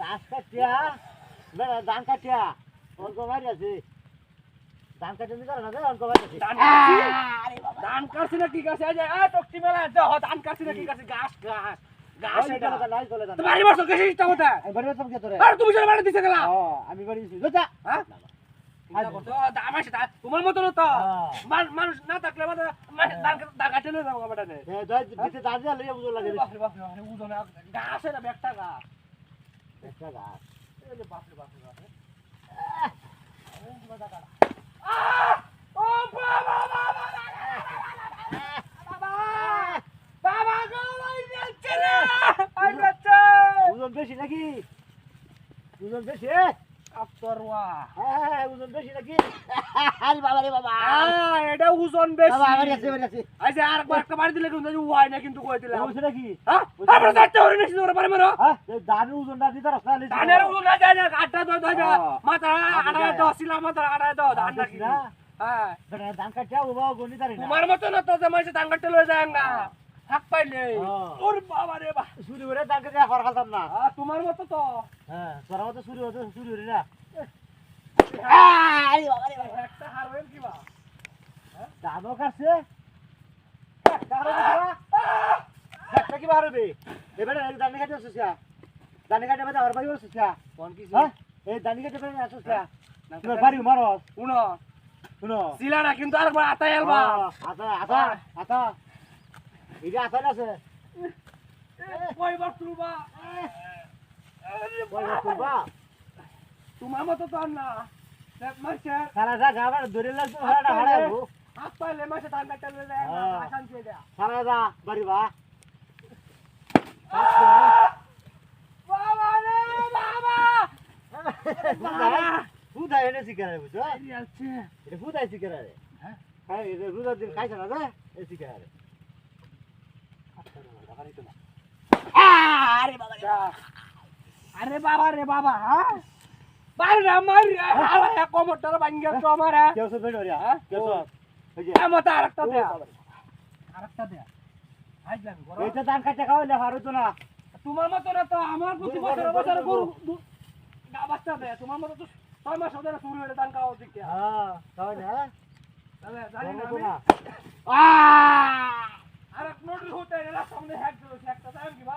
গাছ কাটিয়া বেড়া ধান কাটিয়া অল্প মারি আছে ধান কাটিয়া নিতে না রে অল্প মারি আছে ধান কাটছি ধান কাটছি না কি কাটছি আজ আ টকটি মেলা দেহ ধান কাটছি না কি কাটছি গাছ গাছ গাছ ওই এটা চলে নাই চলে না তোমার বাড়ি বসো কথা আমি বাড়ি বাড়ি কে তোরে আর তুমি সরে বাড়ি দিছে গেলা ও আমি বাড়ি দিছি লতা হ্যাঁ তোমার মতো না তো হ্যাঁ। মানুষ না থাকলে মানে ধান কাট- যাব নে। দাঁড় দিয়া লইয়া বুঝো লাগে গাছ এটা গাছ। একটা গাছ বাপরে বাপরে বাপরে। আহ! আহ! ও বাবা, বাবা, বেশি নাকি ওজন বেশি হ্যাঁ ওজন বেশি নাকি? আরে বাবা রে বাবা। এটা ওজন বেশি। বাবা একটা দিলে কিন্তু হয় না কিন্তু কই নাকি? হ্যাঁ? পারে মারো হ্যাঁ দানের ওজনটা দিতে রাস্তা না যায় না আটটা হ্যাঁ। মাথা মাথা ধান নাকি? না? হ্যাঁ। ধান কাটিয়া ও বাবা গনি তারি তোমার মতো না তো মানুষ ধান কাটতে লয়ে যায় না। হাক পাইলে। হ্যাঁ। ওর বাবা রে বা চুরি করে ধান কাটিয়া খড় না। আহ, তোমার মতো তো। হ্যাঁ তোরা মতো চুরি হতো চুরি হরি না। একটা হারবেন কি বা ধানও কাটছে একটা কি বাড়বে এবারে ধান কাটে আসছিস ধান কাটে বাদে আর আসছিস কোন কি হ্যাঁ? এই ধান কাটে বাদে আসছিস তোমার বাড়ি মারস উনো শুনো। সিলাটা কিন্তু আরেকবার আতাই আলবা আতা আতা আতা। এটা আতা আছে। কয়বার তুলবা? কই করবা তোমার? মতো তো আর না। সারা যা গাবার ধরে লাগতো ভাড়াটা ভাড়াবো হাত পাইলে মাসে ধান কাটতে হ্যাঁ। আসান দিয়ে দেয়া সারা যা বাড়ি বা। বাবা রে বাবা! ফুদাই এনে শিকারে বুঝছ? এটা ফুদাই শিকারে হ্যাঁ? হ্যাঁ এটা রুদার দিন খাইছে না রে এই শিকারে যা। আরে বাবা রে বাবা হ্যাঁ? বাড়ি রে হালা এক কমরটার ভাঙ্গা তো আমার হ্যাঁ? কেউ সব হ্যাঁ? কেউ সব ওই যে এমন আরেকটা দে আরেকটা দে আইলাম গরম এইটা ধান কাটতে খাওয়াইলে হারো তো না। তোমার মতো না তো আমার প্রতি বছর বছর গরু দু- গা বাচ্চা দেয়। তোমার মতো তো ছয় মাস ধরে শুরু হয়ে ধান খাওয়া দিকে হ্যাঁ খাওয়াই না? তাহলে জানি না বলো তো আমি আর এক নোটিস হতে এরা সামনে হ্যাক দিল একটা টাইম কি বা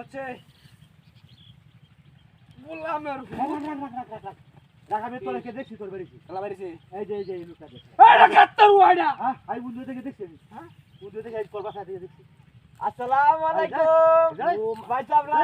আছে। বললাম আর আমি তোরে কে? দেখছি তোর বাড়ি খেলা বাইরেছে এই যে এই যে এই দেখছি। এটা কাটতে রুয়াইডা হ্যাঁ আমি বুদ্ধ থেকে দেখছি হ্যাঁ? বুদ্ধ থেকে করবা সাথে দেখছি। আসসালামু আলাইকুম। ভাই সাহেবরা